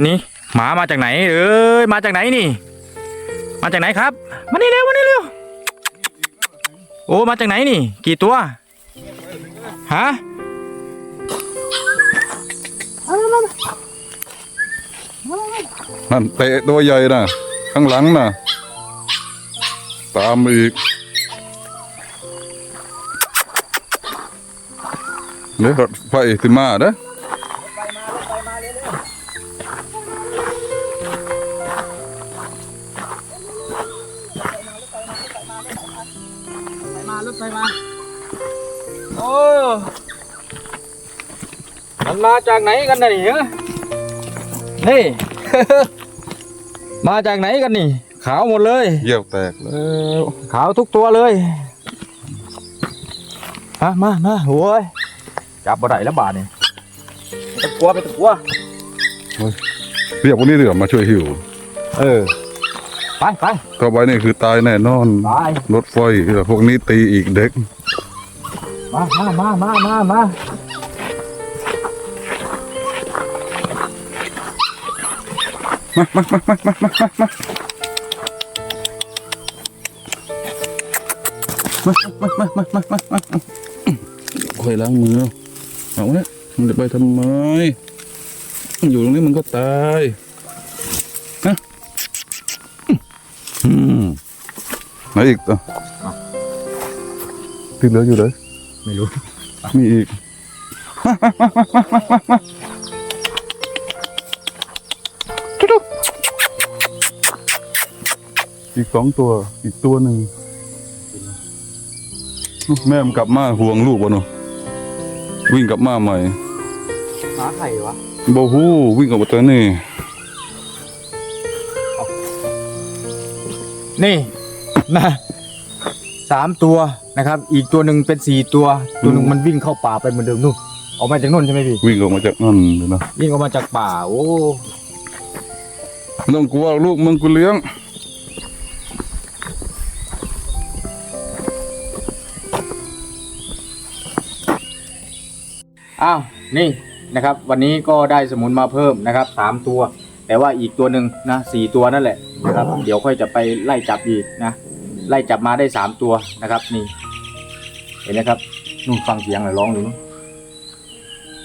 นี่หมามาจากไหนเอ้ยมาจากไหนนี่ มาจากไหนครับมานี่เร็วมานี่เร็วโอ้มาจากไหนนี่ กี่ตัวฮะนั่นเตะตัวใหญ่นะข้างหลังนะตามอีกเดี๋ยวรถไฟติมาเด้อ มันมาจากไหนกันน่ะนี่ฮะนี่ มาจากไหนกันนี่ ขาวหมดเลย เยี่ยวแตกแล้วขาวทุกตัวเลยมามามาโว้ยจับบ่ได้แล้วบาทนี่ไปตะกัวไปตะกัวเรียกวันนี้เดี๋ยวมาช่วยหิว เออ ไปไปต่อไปนี่คือตายแน่นอนไปรถไฟพวกนี้ตีอีกเด็ก มามามามามามาคอยล้างมือเอาเนี่ยมันจะไปทำไม อยู่ตรงนี้มันก็ตายนะอืมไหนอีกอะที่เหลืออยู่เลย ไม่รู้ มีอีกอีกสองตัว อีกตัวหนึ่ง แม่มันกลับมาห่วงลูกวะเนาะวิ่งกลับมาใหม่หมาไข่วะโบฮูวิ่งกลับมาตัวนี่นี่นะสามตัว นะครับ อีกตัวหนึ่งเป็นสี่ตัว ตัวหนึ่งมันวิ่งเข้าป่าไปเหมือนเดิมนู่นออกมาจากนู่นใช่ไหมพี่วิ่งออกมาจากนั่นเลยนะวิ่งออกมาจากป่า โอ้ไม่ต้องกลัวลูกมึงกูเลี้ยงอ้าวนี่นะครับ วันนี้ก็ได้สมุนมาเพิ่มนะครับสามตัว แต่ว่าอีกตัวหนึ่งนะสี่ตัวนั่นแหละนะครับ เดี๋ยวค่อยจะไปไล่จับอีกนะไล่จับมาได้สามตัวนะครับนี่ เห็นไหมครับนู่นฟังเสียงเลยร้องอยู่นู่น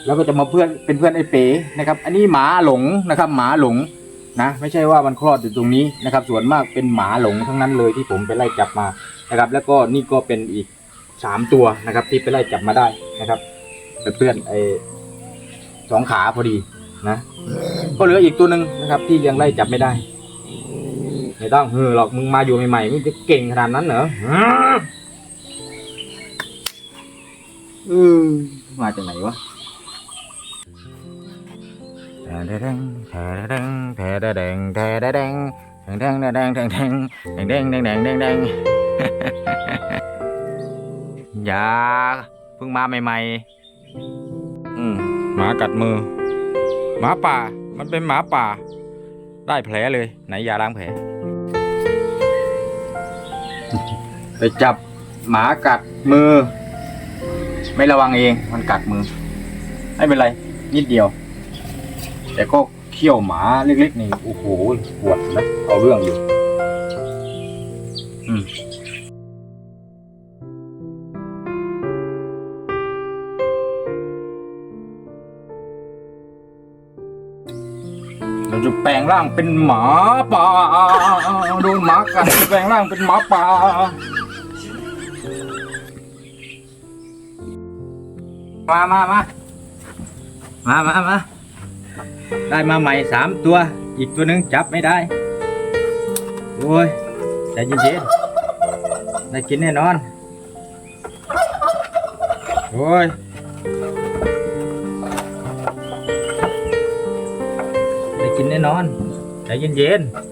แล้วก็จะมาเพื่อนเป็นเพื่อนไอ้เป๋นะครับ อันนี้หมาหลงนะครับ หมาหลงนะไม่ใช่ว่ามันคลอดอยู่ตรงนี้นะครับ ส่วนมากเป็นหมาหลงทั้งนั้นเลยที่ผมไปไล่จับมานะครับ แล้วก็นี่ก็เป็นอีกสามตัวนะครับ ที่ไปไล่จับมาได้นะครับเป็นเพื่อนไอ้สองขาพอดีนะก็เหลืออีกตัวหนึ่งนะครับ ที่ยังไล่จับไม่ได้ไม่ต้องเฮ้อหรอกมึงมาอยู่ใหม่ๆมึงจะเก่งขนาดนั้นเหรอ อืมมาจากไหนวะแทแดงแทแดงแทแดงแทแดงแทแดงแทแดงแทแดงแทแดงแทแดงแทแดงอย่าเพิ่งมาใหม่ๆอืมหมากัดมือ หมาป่า มันเป็นหมาป่า ได้แผลเลย ไหนยาล้างแผล ไปจับหมากัดมือ ไม่ระวังเองมันกัดมือ ไม่เป็นไร นิดเดียว แต่ก็เขี้ยวหมาเล็กๆนี่โอ้โหปวดนะเอาเรื่องอยู่อืมเราจะแปลงร่างเป็นหมาป่าโดนหมากัดแปลงร่างเป็นหมาป่า มามามามามามาได้มาใหม่สามตัว อีกตัวหนึ่งจับไม่ได้ โอ้ยใจเย็นๆได้กินแน่นอน โอ้ยได้กินแน่นอนใจเย็นๆ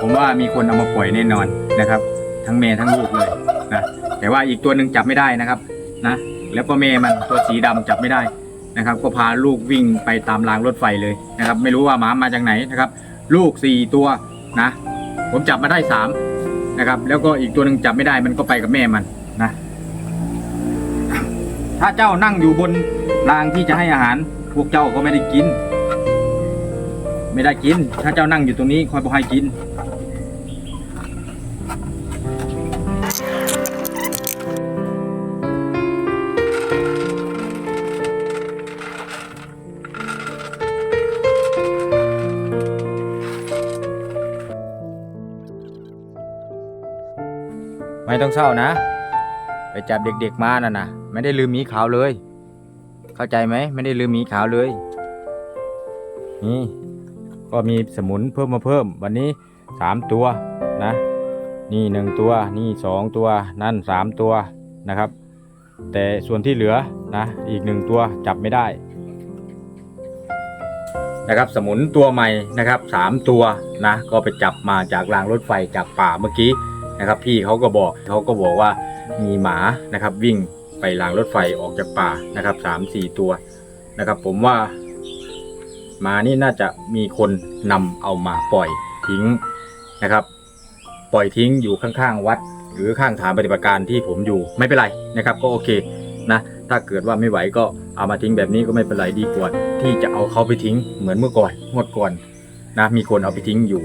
ผมว่ามีคนเอามาปล่อยแน่นอนนะครับ ทั้งแม่ทั้งลูกเลยนะแต่ว่าอีกตัวหนึ่งจับไม่ได้นะครับนะแล้วก็แม่มันตัวสีดำจับไม่ได้นะครับ ก็พาลูกวิ่งไปตามรางรถไฟเลยนะครับ ไม่รู้ว่าหมามาจากไหนนะครับ ลูกสี่ตัวนะผมจับมาได้สามนะครับแล้วก็อีกตัวหนึ่งจับไม่ได้มันก็ไปกับแม่มันนะถ้าเจ้านั่งอยู่บนรางที่จะให้อาหาร พวกเจ้าก็ไม่ได้กิน ไม่ได้กิน ถ้าเจ้านั่งอยู่ตรงนี้คอยบอกให้กิน ไม่ต้องเศร้านะ ไปจับเด็กๆมาน่ะนะไม่ได้ลืมหมีขาวเลย เข้าใจไหมไม่ได้ลืมหมีขาวเลย นี่ก็มีสมุนเพิ่มมาเพิ่ม วันนี้สามตัวนะ นี่หนึ่งตัว นี่สองตัว นั่นสามตัวนะครับ แต่ส่วนที่เหลือนะ อีกหนึ่งตัวจับไม่ได้ นะครับสมุนตัวใหม่นะครับสามตัวนะ ก็ไปจับมาจากรางรถไฟจากป่าเมื่อกี้ นะครับ พี่เขาก็บอกเขาก็บอกว่ามีหมานะครับ วิ่งไปรางรถไฟออกจากป่านะครับสามสี่ตัวนะครับ ผมว่าหมานี่น่าจะมีคนนำเอามาปล่อยทิ้งนะครับ ปล่อยทิ้งอยู่ข้างๆวัด หรือข้างฐานปฏิบัติการที่ผมอยู่ไม่เป็นไรนะครับ ก็โอเคนะถ้าเกิดว่าไม่ไหวก็เอามาทิ้งแบบนี้ก็ไม่เป็นไรดีกว่าที่จะเอาเขาไปทิ้งเหมือนเมื่อก่อนงวดก่อนนะมีคนเอาไปทิ้งอยู่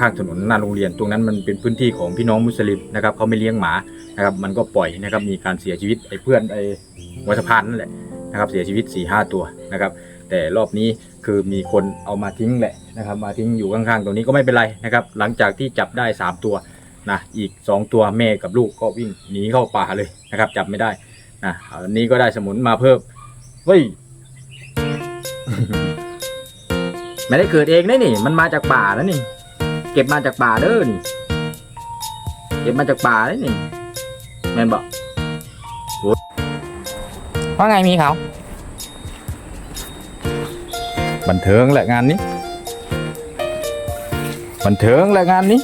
ข้างถนนหน้าโรงเรียน ตรงนั้นมันเป็นพื้นที่ของพี่น้องมุสลิมนะครับเขาไม่เลี้ยงหมานะครับมันก็ปล่อยนะครับมีการเสียชีวิตไอ้เพื่อนไอ้วัชพานนั่นแหละนะครับเสียชีวิต4ี่ห้าตัวนะครับแต่รอบนี้คือมีคนเอามาทิ้งแหละนะครับมาทิ้งอยู่ข้างๆตรงนี้ก็ไม่เป็นไรนะครับหลังจากที่จับได้ 3 ตัวนะอีก 2 ตัวแม่กับลูกก็วิ่งหนีเข้าป่าเลยนะครับจับไม่ได้นะอันนี้ก็ได้สมุนมาเพิ่มเฮ้ยไม่ได้เกิดเองนะนี่ มันมาจากป่าแล้วนี่ เก็บมาจากป่าเด้อนี่ เก็บมาจากป่าเลยนี่แม่นบอกว่าไงมีเขา บันเทิงแหละงานนี้ บันเทิงแหละงานนี้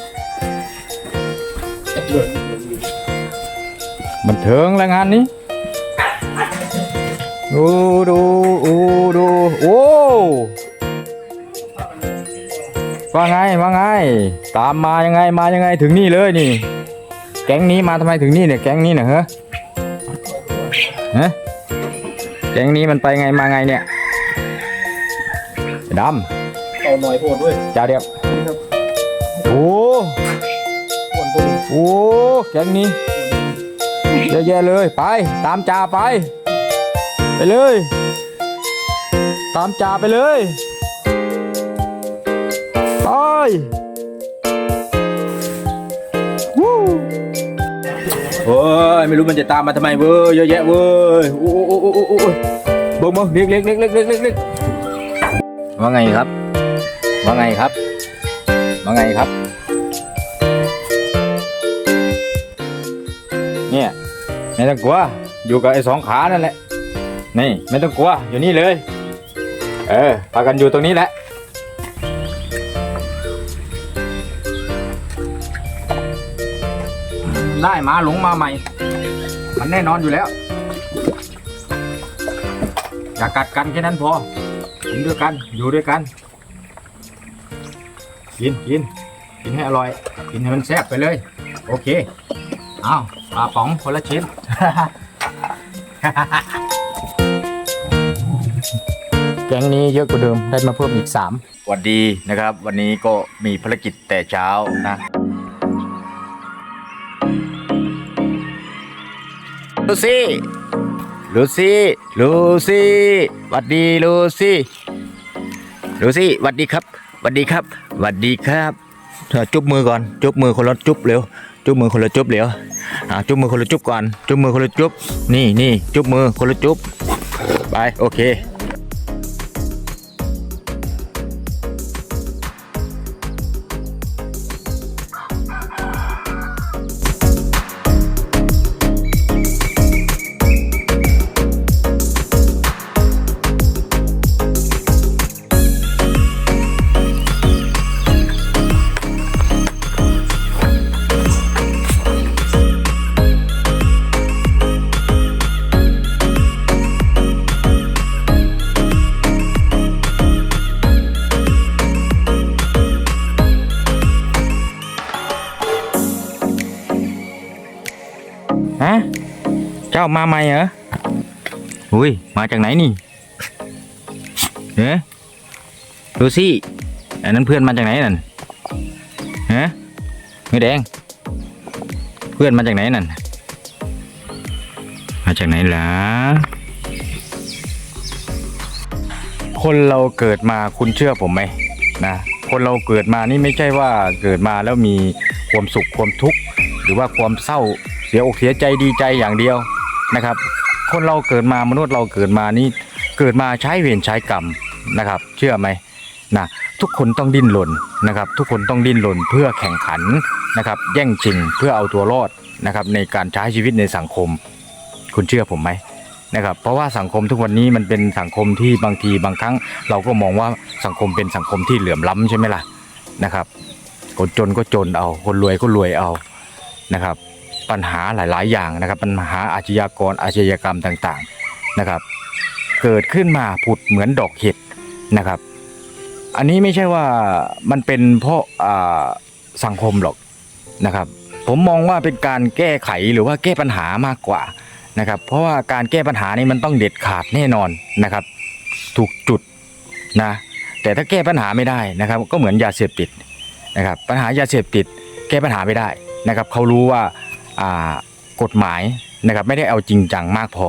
บันเทิงแหละงานนี้ ดูดูดูดูโอ้ ว่าไงว่าไง ตามมายังไงมายังไงถึงนี่เลยนี่ แก๊งนี้มาทำไมถึงนี่เนี่ยแก๊งนี้เนี่ยเฮ้ฮะแก๊งนี้มันไปไงมาไงเนี่ยไอ้ดำเอาหน่อยโพดด้วยจ้าเดียวนี่ครับโอ้ปวนตัวนี้โอ้แก๊งนี้เยอะแยะเลยไป ตามจ่าไป ไปเลย ตามจ่าไปเลย ไปวู้โอ้ยไม่รู้มันจะตามมาทำไมเว้ยเยอะแยะเว้ยโอ้โอ้โอ้โอ้โอ้เบิ่งเบิ่งเล็กเล็กเล็กเล็กเล็กเล็กเล็กว่าไงครับ ว่าไงครับ ว่าไงครับ เนี่ยไม่ต้องกลัวอยู่กับไอ้สองขานั่นแหละนี่ไม่ต้องกลัวอยู่นี่เลย เออพากันอยู่ตรงนี้แหละ ได้หมาหลงมาใหม่ มันแน่นอนอยู่แล้ว อย่ากัดกันแค่นั้นพอกินด้วยกันอยู่ด้วยกัน กินกินกินให้อร่อย กินให้มันแซ่บไปเลย โอเคเอาปลาป๋องคนละชิ้นแก๊งนี้เยอะกว่าเดิมได้มาเพิ่มอีก3สวัสดีนะครับ วันนี้ก็มีภารกิจแต่เช้านะ ลูซี่ลูซี่ลูซี่หวัดดีลูซี่ลูซี่หวัดดีครับหวัดดีครับหวัดดีครับจุบมือก่อนจุบมือคนละจุบเร็วจุบมือคนละจุบเร็วจุบมือคนละจุบก่อนจุบมือคนละจุบนี่นี่จุบมือคนละจุบไปโอเค มาใหม่เหรออุ้ยมาจากไหนนี่เฮ้ดูสิอันนั้นเพื่อนมาจากไหนนั่นฮะไม่แดง เพื่อนมาจากไหนนั่นมาจากไหนล่ะคนเราเกิดมาคุณเชื่อผมไหมนะคนเราเกิดมานี่ไม่ใช่ว่าเกิดมาแล้วมีความสุขความทุกข์หรือว่าความเศร้าเสียอกเสียใจดีใจอย่างเดียว นะครับ คนเราเกิดมามนุษย์เราเกิดมานี่เกิดมาใช้เวรใช้กรรมนะครับ เชื่อไหมนะทุกคนต้องดิ้นรนนะครับ ทุกคนต้องดิ้นรนเพื่อแข่งขันนะครับ แย่งชิงเพื่อเอาตัวรอดนะครับ ในการใช้ชีวิตในสังคม คุณเชื่อผมไหมนะครับ เพราะว่าสังคมทุกวันนี้มันเป็นสังคมที่บางทีบางครั้ง เราก็มองว่าสังคมเป็นสังคมที่เหลื่อมล้ำใช่ไหมล่ะนะครับคนจนก็จนเอา คนรวยก็รวยเอานะครับ ปัญหาหลาย ๆ อย่างนะครับ ปัญหาอาชญากรอาชญากรรมต่างๆนะครับ เกิดขึ้นมาผุดเหมือนดอกเห็ดนะครับ อันนี้ไม่ใช่ว่ามันเป็นเพราะสังคมหรอกนะครับ ผมมองว่าเป็นการแก้ไขหรือว่าแก้ปัญหามากกว่านะครับ เพราะว่าการแก้ปัญหานี่มันต้องเด็ดขาดแน่นอนนะครับ ถูกจุดนะแต่ถ้าแก้ปัญหาไม่ได้นะครับ ก็เหมือนยาเสพติดนะครับ ปัญหายาเสพติด แก้ปัญหาไม่ได้นะครับ เขารู้ว่า กฎหมายนะครับไม่ได้เอาจริงจังมากพอ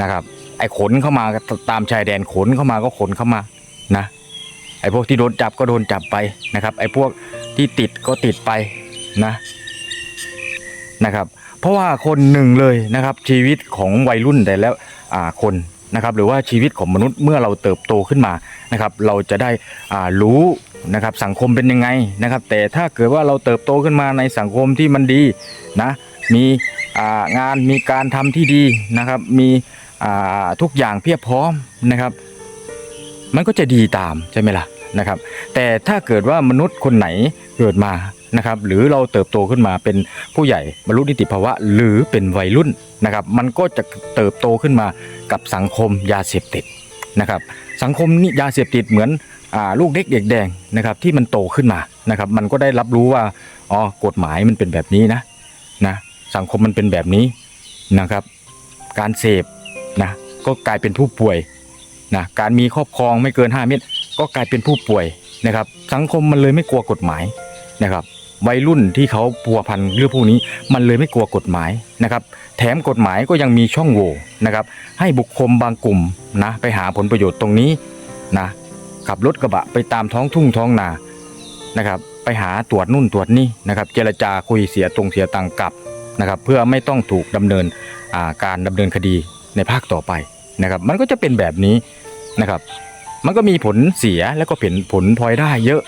นะครับ ไอ้ขนเข้ามาตามชายแดนขนเข้ามาก็ขนเข้ามานะไอ้พวกที่โดนจับก็โดนจับไปนะครับ ไอ้พวกที่ติดก็ติดไปนะนะครับ เพราะว่าคนหนึ่งเลยนะครับชีวิตของวัยรุ่นแต่แล้วคนนะครับหรือว่าชีวิตของมนุษย์เมื่อเราเติบโตขึ้นมานะครับ เราจะได้รู้นะครับสังคมเป็นยังไงนะครับ แต่ถ้าเกิดว่าเราเติบโตขึ้นมาในสังคมที่มันดีนะ มีงานมีการทำที่ดีนะครับ มีทุกอย่างเพียบพร้อมนะครับ มันก็จะดีตามใช่ไหมล่ะนะครับ แต่ถ้าเกิดว่ามนุษย์คนไหนเกิดมานะครับ หรือเราเติบโตขึ้นมาเป็นผู้ใหญ่บรรลุนิติภาวะ หรือเป็นวัยรุ่นนะครับ มันก็จะเติบโตขึ้นมากับสังคมยาเสพติดนะครับ สังคมนี้ยาเสพติดเหมือนอลูกเด็กเด็กแดงนะครับที่มันโตขึ้นมานะครับ มันก็ได้รับรู้ว่าอ๋อกฎหมายมันเป็นแบบนี้นะนะ สังคมมันเป็นแบบนี้นะครับ การเสพนะก็กลายเป็นผู้ป่วยนะการมีครอบครองไม่เกิน 5 เม็ดก็กลายเป็นผู้ป่วยนะครับ สังคมมันเลยไม่กลัวกฎหมายนะครับวัยรุ่นที่เขาพัวพันเรื่องพวกนี้มันเลยไม่กลัวกฎหมายนะครับ แถมกฎหมายก็ยังมีช่องโหว่นะครับ ให้บุคคลบางกลุ่มนะไปหาผลประโยชน์ตรงนี้นะขับรถกระบะไปตามท้องทุ่งท้องนานะครับ ไปหาตรวจนู่นตรวจนี่นะครับ เจรจาคุยเสียตรงเสียตังกลับ นะครับเพื่อไม่ต้องถูกดำเนินาการดำเนินคดีในภาคต่อไปนะครับ มันก็จะเป็นแบบนี้นะครับ มันก็มีผลเสียแล้วก็ผลผลพลอยได้เยอะ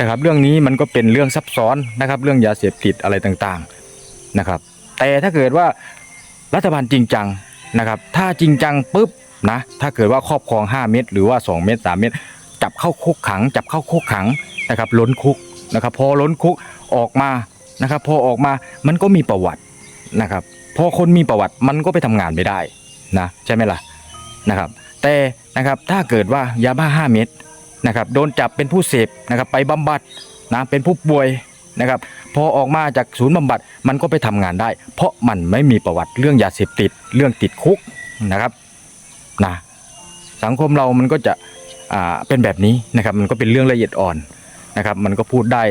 นะครับ เรื่องนี้มันก็เป็นเรื่องซับซ้อนนะครับ เรื่องยาเสพติดอะไรต่างๆนะครับ แต่ถ้าเกิดว่ารัฐบาลจริงจังนะครับ ถ้าจริงจังปุ๊บนะถ้าเกิดว่าครอบครอง 5 เม็ดหรือว่า 2 เม็ด3เม็ดจับเข้าคุกขัง จับเข้าคุกขังนะครับ ล้นคุกนะครับ พอล้นคุกออกมานะครับ พอออกมามันก็มีประวัติ นะครับพอคนมีประวัติมันก็ไปทำงานไม่ได้นะใช่ไหมล่ะนะครับ แต่นะครับถ้าเกิดว่ายาบ้า 5 เม็ดนะครับโดนจับเป็นผู้เสพนะครับไปบำบัดนะเป็นผู้ป่วยนะครับพอออกมาจากศูนย์บำบัดมันก็ไปทำงานได้ เพราะมันไม่มีประวัติเรื่องยาเสพติดเรื่องติดคุกนะครับนะสังคมเรามันก็จะอ่าเป็นแบบนี้นะครับมันก็เป็นเรื่องละเอียดอ่อนนะครับมันก็พูดได้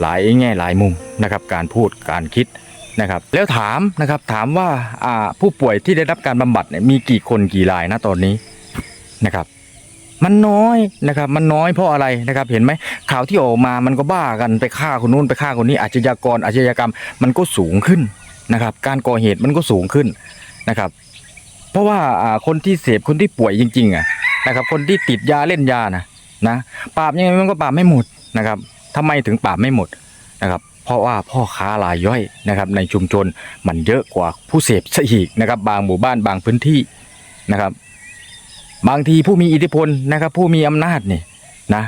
หลายแง่หลายมุมนะครับการพูดการคิด นะครับแล้วถามนะครับถามว่าผู้ป่วยที่ได้รับการบำบัดเนี่ยมีกี่คนกี่รายนะตอนนี้นะครับมันน้อยนะครับมันน้อยเพราะอะไรนะครับเห็นไหมข่าวที่ออกมามันก็บ้ากันไปฆ่าคนนู้นไปฆ่าคนนี้อาชญากรอาชญากรรมมันก็สูงขึ้นนะครับการก่อเหตุมันก็สูงขึ้นนะครับเพราะว่าคนที่เสพคนที่ป่วยจริงๆอะนะครับคนที่ติดยาเล่นยานะนะปราบยังไงมันก็ปราบไม่หมดนะครับทำไมถึงปราบไม่หมดนะครับ เพราะว่าพ่อค้ารายย่อยนะครับในชุมชนมันเยอะกว่าผู้เสพซะอีกนะครับ บางหมู่บ้านบางพื้นที่นะครับ บางทีผู้มีอิทธิพลนะครับ ผู้มีอำนาจนี่นะ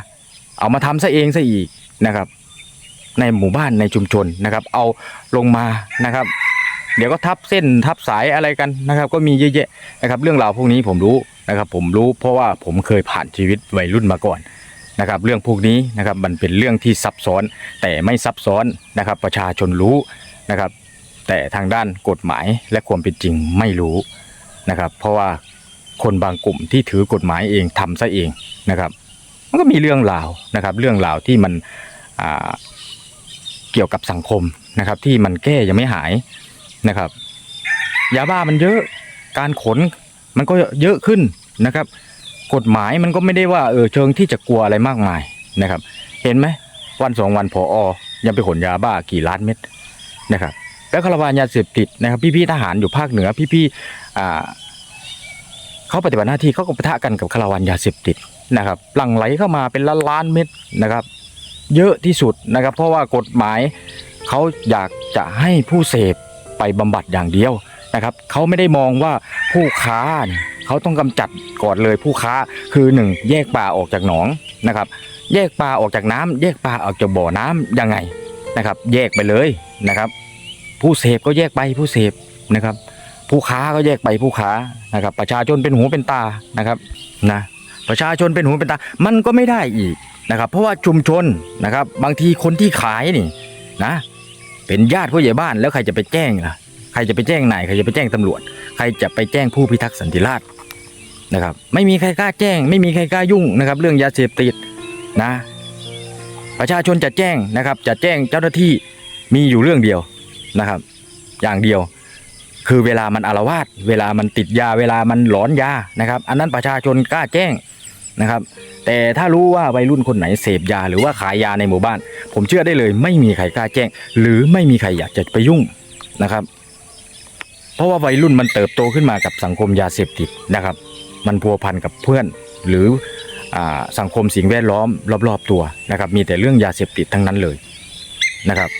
เอามาทำซะเองซะอีกนะครับ ในหมู่บ้านในชุมชนนะครับ เอาลงมานะครับ เดี๋ยวก็ทับเส้นทับสายอะไรกันนะครับ ก็มีเยอะแยะนะครับ เรื่องราวพวกนี้ผมรู้นะครับ ผมรู้เพราะว่าผมเคยผ่านชีวิตวัยรุ่นมาก่อน นะครับเรื่องพวกนี้นะครับมันเป็นเรื่องที่ซับซ้อนแต่ไม่ซับซ้อนนะครับประชาชนรู้นะครับ แต่ทางด้านกฎหมายและความเป็นจริงไม่รู้นะครับ เพราะว่าคนบางกลุ่มที่ถือกฎหมายเองทำซะเองนะครับ มันก็มีเรื่องราวนะครับ เรื่องราวที่มันอ่าเกี่ยวกับสังคมนะครับ ที่มันแก้ยังไม่หายนะครับยาบ้ามันเยอะการขนมันก็เยอะขึ้นนะครับ กฎหมายมันก็ไม่ได้ว่าเออเชิงที่จะกลัวอะไรมากมายนะครับ เห็นไหมวันสองวันพออยังไปขนยาบ้ากี่ล้านเม็ดนะครับ แล้วคาราวานยาเสพติดนะครับ พี่ๆทหารอยู่ภาคเหนือพี่ๆอ่าเขาปฏิบัติหน้าที่เขาก็ปะทะกันกับคาราวานยาเสพติดนะครับหลั่งไหลเข้ามาเป็นล้านล้านเม็ดนะครับ เยอะที่สุดนะครับ เพราะว่ากฎหมายเขาอยากจะให้ผู้เสพไปบำบัดอย่างเดียวนะครับเขาไม่ได้มองว่าผู้ค้าเนี่ย เขาต้องกำจัดก่อนเลยผู้ค้าคือหนึ่งแยกปลาออกจากหนองนะครับ แยกปลาออกจากน้ำแยกปลาออกจากบ่อน้ำยังไงนะครับ แยกไปเลยนะครับ ผู้เสพก็แยกไปผู้เสพนะครับ ผู้ค้าก็แยกไปผู้ค้านะครับ ประชาชนเป็นหูเป็นตานะครับนะประชาชนเป็นหูเป็นตา มันก็ไม่ได้อีกนะครับ เพราะว่าชุมชนนะครับ บางทีคนที่ขายนี่นะ เป็นญาติผู้ใหญ่บ้านแล้วใครจะไปแจ้งล่ะใครจะไปแจ้งนายใครจะไปแจ้งตำรวจ ใครจะไปแจ้งผู้พิทักษ์สันติราษฎร์ นะครับ ไม่มีใครกล้าแจ้ง ไม่มีใครกล้ายุ่งนะครับ เรื่องยาเสพติดนะ ประชาชนจะแจ้งนะครับ จะแจ้งเจ้าหน้าที่มีอยู่เรื่องเดียวนะครับ อย่างเดียว คือเวลามันอารวาสเวลามันติดยาเวลามันหลอนยานะครับ อันนั้นประชาชนกล้าแจ้งนะครับ แต่ถ้ารู้ว่าวัยรุ่นคนไหนเสพยา หรือว่าขายยาในหมู่บ้าน ผมเชื่อได้เลย ไม่มีใครกล้าแจ้ง หรือไม่มีใครอยากจะไปยุ่งนะครับ เพราะว่าวัยรุ่นมันเติบโตขึ้นมากับสังคมยาเสพติดนะครับ มันพัวพันกับเพื่อน หรืออสังคมสิ่งแวดล้อมรอบๆตัวนะครับ มีแต่เรื่องยาเสพติดทั้งนั้นเลยนะครับ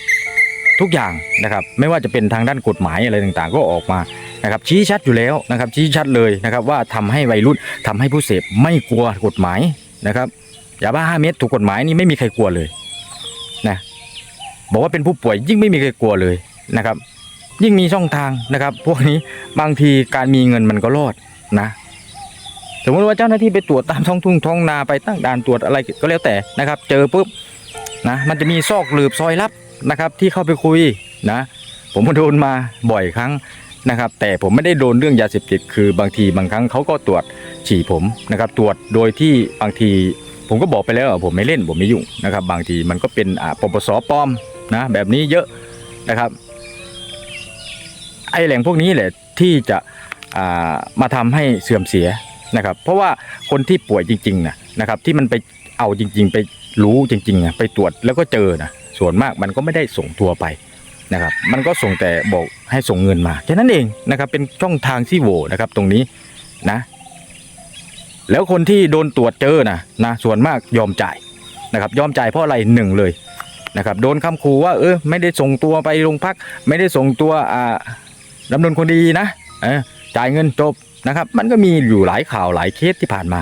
ทุกอย่างนะครับไม่ว่าจะเป็นทางด้านกฎหมายอะไรต่างๆ ก็ออกมานะครับชี้ชัดอยู่แล้วนะครับชี้ชัดเลยนะครับว่าทำให้วัยรุ่นทำให้ผู้เสพไม่กลัวกฎหมายนะครับยาบ้าห้าเม็ดถูกกฎหมายนี่ไม่มีใครกลัวเลยนะบอกว่าเป็นผู้ป่วยยิ่งไม่มีใครกลัวเลยนะครับ ยิ่งมีช่องทางนะครับ พวกนี้บางทีการมีเงินมันก็รอดนะ มมติว่าเจ้าหน้าที่ไปตรวจตามท้องทุ่งท้องนาไปตั้งด่านตรวจอะไรก็แล้วแต่นะครับ เจอปุ๊บนะมันจะมีซอกหลืบซอยลับนะครับ ที่เข้าไปคุยนะผมก็โดนมาบ่อยครั้งนะครับ แต่ผมไม่ได้โดนเรื่องยาเสพติดคือบางทีบางครั้งเขาก็ตรวจฉี่ผมนะครับ ตรวจโดยที่บางทีผมก็บอกไปแล้วว่าผมไม่เล่นผมไม่ยุ่งนะครับ บางทีมันก็เป็นอ่าปปสปลอมนะแบบนี้เยอะนะครับไอแหล่งพวกนี้แหละที่จะอ่ามาทำให้เสื่อมเสีย นะครับ เพราะว่าคนที่ป่วยจริงๆนะนะครับ ที่มันไปเอาจริง ๆ ไปรู้จริงๆนะไปตรวจแล้วก็เจอนะส่วนมากมันก็ไม่ได้ส่งตัวไปนะครับ มันก็ส่งแต่บอกให้ส่งเงินมาแค่นั้นเองนะครับ เป็นช่องทางที่โหวนะครับตรงนี้นะ แล้วคนที่โดนตรวจเจอนะนะส่วนมากยอมจ่ายนะครับ ยอมจ่ายเพราะอะไรหนึ่งเลยนะครับ โดนคำขู่ว่า เออไม่ได้ส่งตัวไปโรงพัก ไม่ได้ส่งตัวอ่าดำเนินคดีนะเออจ่ายเงินจบ นะครับ มันก็มีอยู่หลายข่าวหลายเคสที่ผ่านมา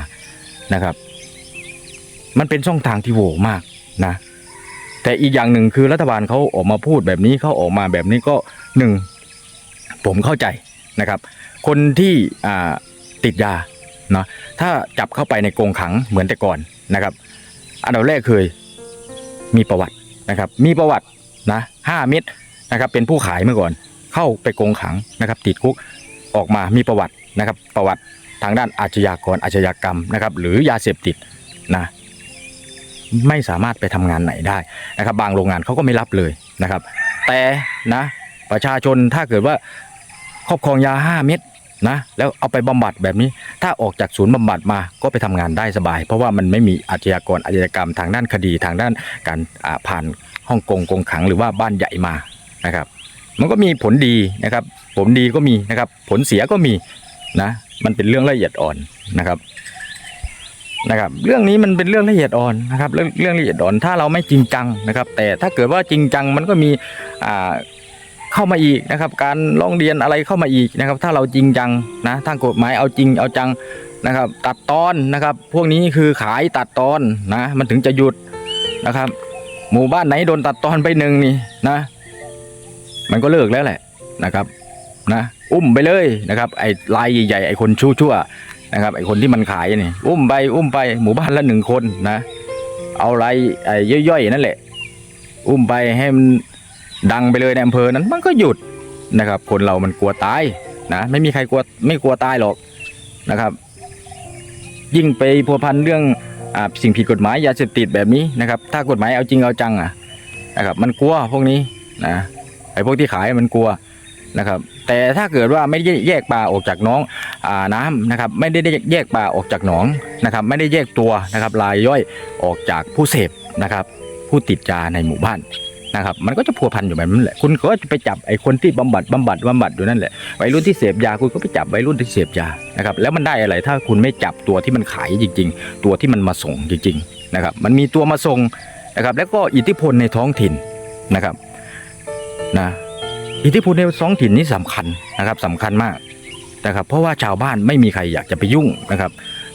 นะครับ มันเป็นช่องทางที่โหวมากนะ แต่อีกอย่างหนึ่งคือรัฐบาลเขาออกมาพูดแบบนี้เขาออกมาแบบนี้ก็หนึ่งผมเข้าใจนะครับ คนที่ติดยาเนาะถ้าจับเข้าไปในกรงขังเหมือนแต่ก่อนนะครับ อันดับแรกเคยมีประวัตินะครับ มีประวัตินะห้าเม็ดนะครับ เป็นผู้ขายเมื่อก่อน เข้าไปกรงขังนะครับ ติดคุก ออกมามีประวัตินะครับ ประวัติทางด้านอาชญากรอาชญากรรมนะครับ หรือยาเสพติดนะไม่สามารถไปทำงานไหนได้นะครับ บางโรงงานเขาก็ไม่รับเลยนะครับ แต่นะประชาชนถ้าเกิดว่าครอบครองยาห้าเม็ดนะแล้วเอาไปบำบัดแบบนี้ ถ้าออกจากศูนย์บำบัดมาก็ไปทำงานได้สบาย เพราะว่ามันไม่มีอาชญากรอาชญากรรมทางด้านคดีทางด้านการผ่านห้องกงกงขังหรือว่าบ้านใหญ่มานะครับ มันก็มีผลดีนะครับ ผลดีก็มีนะครับ ผลเสียก็มีนะมันเป็นเรื่องละเอียดอ่อนนะครับนะครับ เรื่องนี้มันเป็นเรื่องละเอียดอ่อนนะครับเรื่องเรื่องละเอียดอ่อนถ้าเราไม่จริงจังนะครับ แต่ถ้าเกิดว่าจริงจังมันก็มีอ่าเข้ามาอีกนะครับ การร้องเรียนอะไรเข้ามาอีกนะครับ ถ้าเราจริงจังนะทางกฎหมายเอาจริงเอาจังนะครับ ตัดตอนนะครับ พวกนี้คือขายตัดตอนนะมันถึงจะหยุดนะครับ หมู่บ้านไหนโดนตัดตอนไปหนึ่งนี่นะ มันก็เลิกแล้วแหละนะครับ นะอุ้มไปเลยนะครับไอ้ลายใหญ่ๆไอ้คนชั่วๆนะครับไอ้คนที่มันขายนี่อุ้มไปอุ้มไปหมู่บ้านละหนึ่งคนนะเอาลายไอ้ย่อยๆนั่นแหละ อุ้มไปให้มันดังไปเลยในอำเภอนั้นมันก็หยุดนะครับ คนเรามันกลัวตายนะไม่มีใครกลัวไม่กลัวตายหรอกนะครับ ยิ่งไปพัวพันเรื่องอสิ่งผิดกฎหมายยาเสพติดแบบนี้นะครับ ถ้ากฎหมายเอาจริงเอาจังอะนะครับ มันกลัวพวกนี้นะไอ้พวกที่ขายมันกลัว นะครับแต่ถ้าเกิดว่าไม่ได้แยกปลาออกจากน้องอน้ำนะครับไม่ได้แยกปลาออกจากหนองนะครับไม่ได้แยกตัวนะครับรายย่อยออกจากผู้เสพนะครับผู้ติดยาในหมู่บ้านนะครับมันก็จะพัวพันอยู่แบบนั้นแหละคุณก็จะไปจับไอ้คนที่บำบัดบำบัดบำบัดอยู่นั่นแหละวัยรุ่นที่เสพยาคุณก็ไปจับวัยรุ่นที่เสพยานะครับแล้วมันได้อะไรถ้าคุณไม่จับตัวที่มันขายจริง ๆ ตัวที่มันมาส่งจริงๆนะครับมันมีตัวมาส่งนะครับแล้วก็อิทธิพลในท้องถิ่นนะครับนะ อิทธิพลในท้องถิ่นนี่สำคัญนะครับสำคัญมากนะครับ เพราะว่าชาวบ้านไม่มีใครอยากจะไปยุ่งนะครับ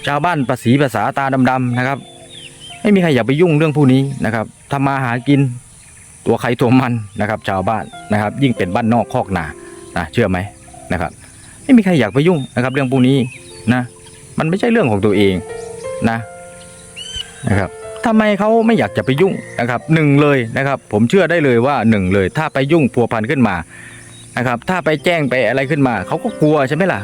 ชาวบ้านภาษีภาษาตาดำๆนะครับ ไม่มีใครอยากไปยุ่งเรื่องพวกนี้นะครับทำมาหากินตัวใครตัวมันนะครับ ชาวบ้านนะครับ ยิ่งเป็นบ้านนอกคอกนานะเชื่อไหมนะครับ ไม่มีใครอยากไปยุ่งนะครับ เรื่องพวกนี้นะ มันไม่ใช่เรื่องของตัวเองนะนะครับ ทำไมเขาไม่อยากจะไปยุ่งนะครับหนึ่งเลยนะครับ ผมเชื่อได้เลยว่าหนึ่งเลย ถ้าไปยุ่งพัวพันขึ้นมานะครับ ถ้าไปแจ้งไปอะไรขึ้นมาเขาก็กลัวใช่ไหมล่ะ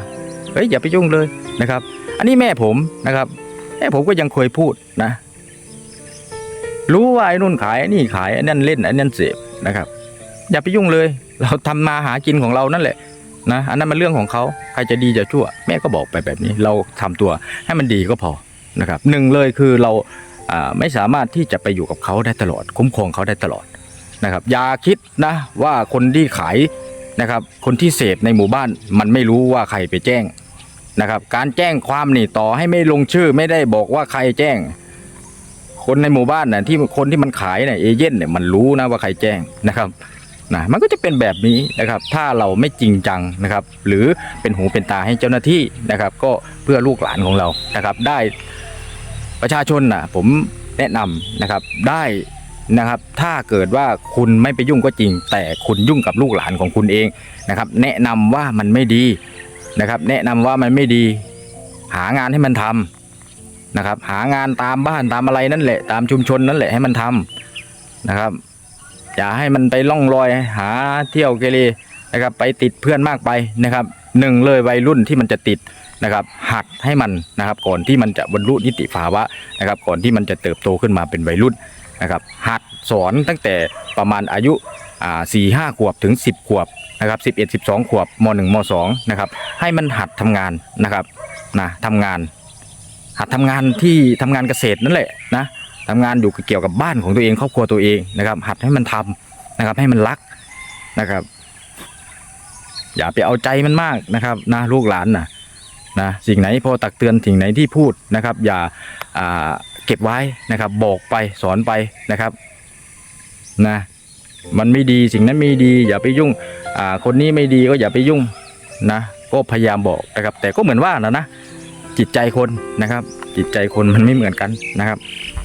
เฮ้ยอย่าไปยุ่งเลยนะครับ อันนี้แม่ผมนะครับแม่ผมก็ยังเคยพูดนะ รู้ว่าไอ้นู่นขายไอ้นี่ขายไอ้นั่นเล่นไอ้นั่นเสพนะครับ อย่าไปยุ่งเลย เราทำมาหากินของเรานั่นแหละนะอันนั้นมันเรื่องของเขาใครจะดีจะชั่ว แม่ก็บอกไปแบบนี้ เราทำตัวให้มันดีก็พอนะครับหนึ่งเลยคือเรา ไม่สามารถที่จะไปอยู่กับเขาได้ตลอด คุ้มครองเขาได้ตลอดนะครับอย่าคิดนะว่าคนที่ขายนะครับ คนที่เสพในหมู่บ้านมันไม่รู้ว่าใครไปแจ้งนะครับ การแจ้งความนี่ต่อให้ไม่ลงชื่อไม่ได้บอกว่าใครแจ้ง คนในหมู่บ้านน่ะที่คนที่มันขายเนี่ยเอเย่นเนี่ยมันรู้นะว่าใครแจ้งนะครับนะมันก็จะเป็นแบบนี้นะครับ ถ้าเราไม่จริงจังนะครับ หรือเป็นหูเป็นตาให้เจ้าหน้าที่นะครับ ก็เพื่อลูกหลานของเรานะครับ ได้ ประชาชนน่ะผมแนะนำนะครับได้นะครับถ้าเกิดว่าคุณไม่ไปยุ่งก็จริง แต่คุณยุ่งกับลูกหลานของคุณเองนะครับ แนะนำว่ามันไม่ดีนะครับ แนะนำว่ามันไม่ดี หางานให้มันทำนะครับ หางานตามบ้านตามอะไรนั่นแหละตามชุมชนนั่นแหละให้มันทำนะครับ อย่าให้มันไปล่องลอยหาเที่ยวเกเรนะครับไปติดเพื่อนมากไปนะครับหนึ่งเลยวัยรุ่นที่มันจะติด นะครับหัดให้มันนะครับก่อนที่มันจะบรรลุนิติภาวะนะครับก่อนที่มันจะเติบโตขึ้นมาเป็นวัยรุ่นนะครับหัดสอนตั้งแต่ประมาณอายุอ่าสี่ห้าขวบถึงสิบขวบนะครับสิบเอ็ดสิบสองขวบมหนึ่งมสองนะครับให้มันหัดทำงานนะครับนะทำงาน หัดทำงานที่ทำงานเกษตรนั่นแหละนะทำงานอยู่เกี่ยวกับบ้านของตัวเองครอบครัวตัวเองนะครับ หัดให้มันทำนะครับให้มันรักนะครับ อย่าไปเอาใจมันมากนะครับนะลูกหลานนะ นะสิ่งไหนพอตักเตือนสิ่งไหนที่พูดนะครับ อย่าาเก็บไว้นะครับ บอกไปสอนไปนะครับนะมันไม่ดีสิ่งนั้นไม่ดี อย่าไปยุ่งคนนี้ไม่ดีก็อย่าไปยุ่งนะก็พยายามบอกนะครับ แต่ก็เหมือนว่านะนะจิตใจคนนะครับ จิตใจคนมันไม่เหมือนกันนะครับ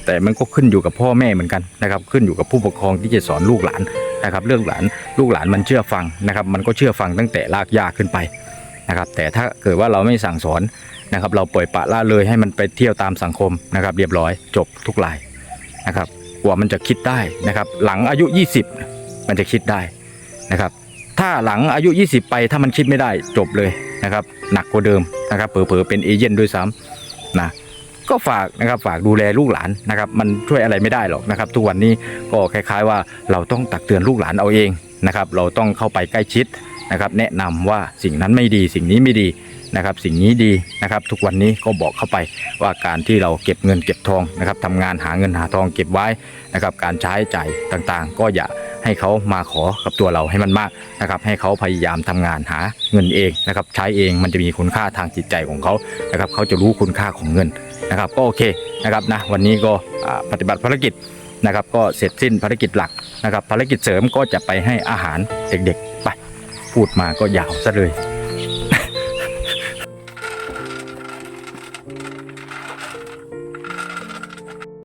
แต่มันก็ขึ้นอยู่กับพ่อแม่เหมือนกันนะครับ ขึ้นอยู่กับผู้ปกครองที่จะสอนลูกหลานนะครับ เรื่องหลานลูกหลานมันเชื่อฟังนะครับ มันก็เชื่อฟังตั้งแต่ลากยาขึ้นไป นะครับ แต่ถ้าเกิดว่าเราไม่สั่งสอนนะครับ เราปล่อยปะละเลยให้มันไปเที่ยวตามสังคมนะครับ เรียบร้อยจบทุกรายนะครับ กว่ามันจะคิดได้นะครับ หลังอายุ 20 มันจะคิดได้นะครับ ถ้าหลังอายุ 20 ไปถ้ามันคิดไม่ได้จบเลยนะครับ หนักกว่าเดิมนะครับเผลอๆเป็นเอเย่นด้วยซ้ำนะก็ฝากนะครับฝากดูแลลูกหลานนะครับ มันช่วยอะไรไม่ได้หรอกนะครับ ทุกวันนี้ก็คล้าย ๆ ว่าเราต้องตักเตือนลูกหลานเอาเองนะครับ เราต้องเข้าไปใกล้ชิด นะครับ แนะนำว่าสิ่งนั้นไม่ดีสิ่งนี้ไม่ดีนะครับ สิ่งนี้ดีนะครับ ทุกวันนี้ก็บอกเข้าไปว่าการที่เราเก็บเงินเก็บทองนะครับทำงานหาเงินหาทองเก็บไว้นะครับ การใช้จ่ายต่างๆ ก็อย่าให้เขามาขอกับตัวเราให้มันมากนะครับ ให้เขาพยายามทำงานหาเงินเองนะครับ ใช้เองมันจะมีคุณค่าทางจิตใจของเขานะครับ เขาจะรู้คุณค่าของเงินนะครับ ก็โอเคนะครับนะวันนี้ก็ปฏิบัติภารกิจนะครับ ก็เสร็จสิ้นภารกิจหลักนะครับ ภารกิจเสริมก็จะไปให้อาหารเด็กๆ พูดมาก็ยาวซะเลย